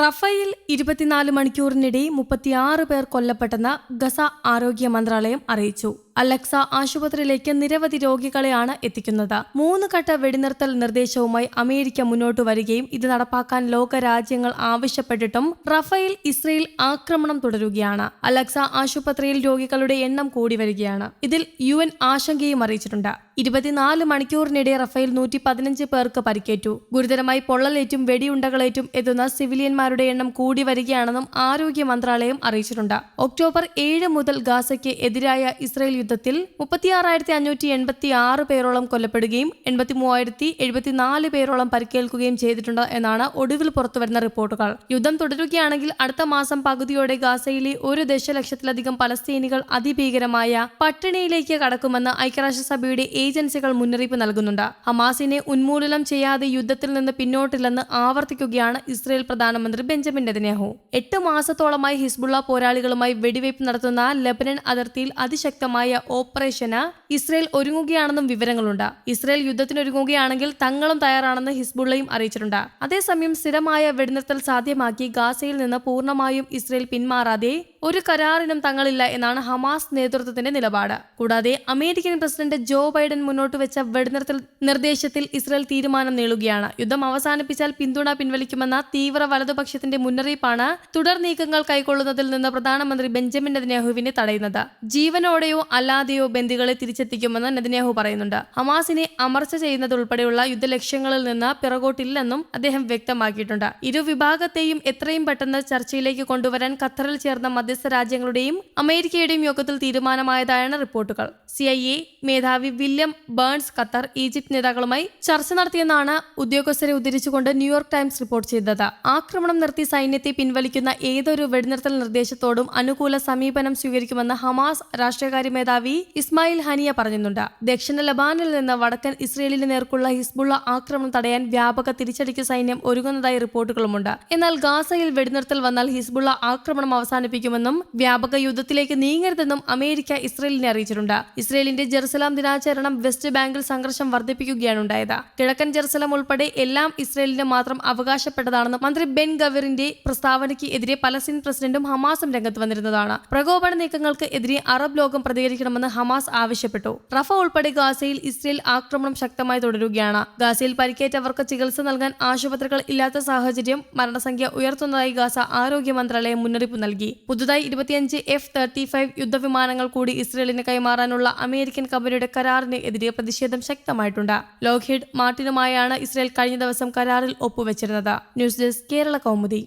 Rafale ഇരുപത്തിനാല് മണിക്കൂറിനിടെ മുപ്പത്തിയാറ് പേർ കൊല്ലപ്പെട്ടെന്ന് ഗസ ആരോഗ്യ മന്ത്രാലയം അറിയിച്ചു. അലക്സ ആശുപത്രിയിലേക്ക് നിരവധി രോഗികളെയാണ് എത്തിക്കുന്നത്. മൂന്ന് ഘട്ട വെടിനിർത്തൽ നിർദ്ദേശവുമായി അമേരിക്ക മുന്നോട്ട് വരികയും ഇത് നടപ്പാക്കാൻ ലോക രാജ്യങ്ങൾ ആവശ്യപ്പെട്ടിട്ടും റഫേൽ ഇസ്രയേൽ ആക്രമണം തുടരുകയാണ്. അലക്സ ആശുപത്രിയിൽ രോഗികളുടെ എണ്ണം കൂടി വരികയാണ്. ഇതിൽ യു എൻ ആശങ്കയും അറിയിച്ചിട്ടുണ്ട്. ഇരുപത്തിനാല് മണിക്കൂറിനിടെ റഫേൽ നൂറ്റി പതിനഞ്ച് പേർക്ക് പരിക്കേറ്റു. ഗുരുതരമായി പൊള്ളലേറ്റും വെടിയുണ്ടകളേറ്റും എത്തുന്ന സിവിലിയന്മാരുടെ എണ്ണം കൂടി വരികയാണെന്നും ആരോഗ്യ മന്ത്രാലയം അറിയിച്ചിട്ടുണ്ട്. ഒക്ടോബർ ഏഴ് മുതൽ ഗാസയ്ക്ക് എതിരായ ഇസ്രയേൽ യുദ്ധത്തിൽ മുപ്പത്തിയാറായിരത്തി അഞ്ഞൂറ്റി എൺപത്തി ആറ് പേരോളം കൊല്ലപ്പെടുകയും എൺപത്തി മൂവായിരത്തി എഴുപത്തിനാല് പേരോളം പരിക്കേൽക്കുകയും ചെയ്തിട്ടുണ്ട് എന്നാണ് ഒടുവിൽ പുറത്തുവരുന്ന റിപ്പോർട്ടുകൾ. യുദ്ധം തുടരുകയാണെങ്കിൽ അടുത്ത മാസം പകുതിയോടെ ഗാസയിലെ ഒരു ദശലക്ഷത്തിലധികം പലസ്തീനികൾ അതിഭീകരമായ പട്ടിണിയിലേക്ക് കടക്കുമെന്ന് ഐക്യരാഷ്ട്രസഭയുടെ ഏജൻസികൾ മുന്നറിയിപ്പ് നൽകുന്നുണ്ട്. ഹമാസിനെ ഉന്മൂലനം ചെയ്യാതെ യുദ്ധത്തിൽ നിന്ന് പിന്നോട്ടില്ലെന്ന് ആവർത്തിക്കുകയാണ് ഇസ്രയേൽ പ്രധാനമന്ത്രി ബെഞ്ചമിൻ നെതന്യാഹു. എട്ട് മാസത്തോളമായി ഹിസ്ബുള്ള പോരാളികളുമായി വെടിവയ്പ് നടത്തുന്ന ലബനൻ അതിർത്തിയിൽ അതിശക്തമായ ഓപ്പറേഷന് ഇസ്രയേൽ ഒരുങ്ങുകയാണെന്നും വിവരങ്ങളുണ്ട്. ഇസ്രയേൽ യുദ്ധത്തിനൊരുങ്ങുകയാണെങ്കിൽ തങ്ങളും തയ്യാറാണെന്ന് ഹിസ്ബുള്ളയും അറിയിച്ചിട്ടുണ്ട്. അതേസമയം സ്ഥിരമായ വെടിനിർത്തൽ സാധ്യമാക്കി ഗാസയിൽ നിന്ന് പൂർണമായും ഇസ്രയേൽ പിന്മാറാതെ ഒരു കരാറിനും തങ്ങളില്ല എന്നാണ് ഹമാസ് നേതൃത്വത്തിന്റെ നിലപാട്. കൂടാതെ അമേരിക്കൻ പ്രസിഡന്റ് ജോ ബൈഡൻ മുന്നോട്ട് വെച്ച വെടിനിർത്തൽ നിർദ്ദേശത്തിൽ ഇസ്രായേൽ തീരുമാനം നീളുകയാണ്. യുദ്ധം അവസാനിപ്പിച്ചാൽ പിന്തുണ പിൻവലിക്കുമെന്ന തീവ്ര വലതുപക്ഷത്തിന്റെ മുന്നറിയിപ്പാണ് തുടർ നീക്കങ്ങൾ കൈക്കൊള്ളുന്നതിൽ നിന്ന് പ്രധാനമന്ത്രി ബെഞ്ചമിൻ നെതന്യാഹുവിനെ തടയുന്നത്. ജീവനോടെയോ അല്ലാതെയോ ബന്ദികളെ തിരിച്ചെത്തിക്കുമെന്ന് നെതന്യാഹു പറയുന്നുണ്ട്. ഹമാസിനെ അമർച്ച ചെയ്യുന്നത് ഉൾപ്പെടെയുള്ള യുദ്ധലക്ഷ്യങ്ങളിൽ നിന്ന് പിറകോട്ടില്ലെന്നും അദ്ദേഹം വ്യക്തമാക്കിയിട്ടുണ്ട്. ഇരു വിഭാഗത്തെയും എത്രയും പെട്ടെന്ന് ചർച്ചയിലേക്ക് കൊണ്ടുവരാൻ ഖത്തറിൽ ചേർന്ന മധ്യസ്ഥ രാജ്യങ്ങളുടെയും അമേരിക്കയുടെയും യോഗത്തിൽ തീരുമാനമായതായാണ് റിപ്പോർട്ടുകൾ. സി ഐ എ മേധാവി വില്യം ബേൺസ് ഖത്തർ ഈജിപ്ത് നേതാക്കളുമായി ചർച്ച നടത്തിയെന്നാണ് ഉദ്യോഗസ്ഥരെ ഉദ്ധരിച്ചുകൊണ്ട് ന്യൂയോർക്ക് ടൈംസ് റിപ്പോർട്ട് ചെയ്തത്. ആക്രമണം നിർത്തി സൈന്യത്തെ പിൻവലിക്കുന്ന ഏതൊരു വെടിനിർത്തൽ നിർദ്ദേശത്തോടും അനുകൂല സമീപനം സ്വീകരിക്കുമെന്ന് ഹമാസ് രാഷ്ട്രീയകാര്യ മേധാവി ഇസ്മായിൽ ഹനിയ പറഞ്ഞിട്ടുണ്ട്. ദക്ഷിണ ലബാനിൽ നിന്ന് വടക്കൻ ഇസ്രയേലിന് നേർക്കുള്ള ഹിസ്ബുള്ള ആക്രമണം തടയാൻ വ്യാപക തിരിച്ചടിക്ക് സൈന്യം ഒരുങ്ങുന്നതായി റിപ്പോർട്ടുകളുമുണ്ട്. എന്നാൽ ഗാസയിൽ വെടിനിർത്തൽ വന്നാൽ ഹിസ്ബുള്ള ആക്രമണം അവസാനിപ്പിക്കുമെന്നും വ്യാപക യുദ്ധത്തിലേക്ക് നീങ്ങരുതെന്നും അമേരിക്ക ഇസ്രയേലിനെ അറിയിച്ചിട്ടുണ്ട്. ഇസ്രയേലിന്റെ ജെറുസലാം ദിനാചരണം വെസ്റ്റ് ബാങ്കിൽ സംഘർഷം വർദ്ധിപ്പിക്കുകയാണ് ഉണ്ടായത്. കിഴക്കൻ ജെറുസലം ഉൾപ്പെടെ എല്ലാം ഇസ്രയേലിന് മാത്രം അവകാശപ്പെട്ടതാണെന്നും മന്ത്രി ബെൻ ഗവറിന്റെ പ്രസ്താവനയ്ക്ക് എതിരെ പലസ്തീൻ പ്രസിഡന്റും ഹമാസും രംഗത്ത് വന്നിരുന്നതാണ്. പ്രകോപന നീക്കങ്ങൾക്ക് എതിരെ അറബ് ലോകം പ്രതികരിക്കണമെന്ന് ഹമാസ് ആവശ്യപ്പെട്ടു. റഫ ഉൾപ്പെടെ ഗാസയിൽ ഇസ്രയേൽ ആക്രമണം ശക്തമായി തുടരുകയാണ്. ഗാസയിൽ പരിക്കേറ്റവർക്ക് ചികിത്സ നൽകാൻ ആശുപത്രികൾ ഇല്ലാത്ത സാഹചര്യം മരണസംഖ്യ ഉയർത്തുന്നതായി ഗാസ ആരോഗ്യ മന്ത്രാലയം മുന്നറിയിപ്പ് നൽകി. പുതുതായി ഇരുപത്തിയഞ്ച് എഫ് തേർട്ടി ഫൈവ് യുദ്ധവിമാനങ്ങൾ കൂടി ഇസ്രയേലിന് കൈമാറാനുള്ള അമേരിക്കൻ കമ്പനിയുടെ കരാറിന് എതിരെ പ്രതിഷേധം ശക്തമായിട്ടുണ്ട്. ലോഹിഡ് മാർട്ടിനുമായാണ് ഇസ്രയേൽ കഴിഞ്ഞ ദിവസം കരാറിൽ ഒപ്പുവെച്ചിരുന്നത്. News desk Kerala Kaumudi.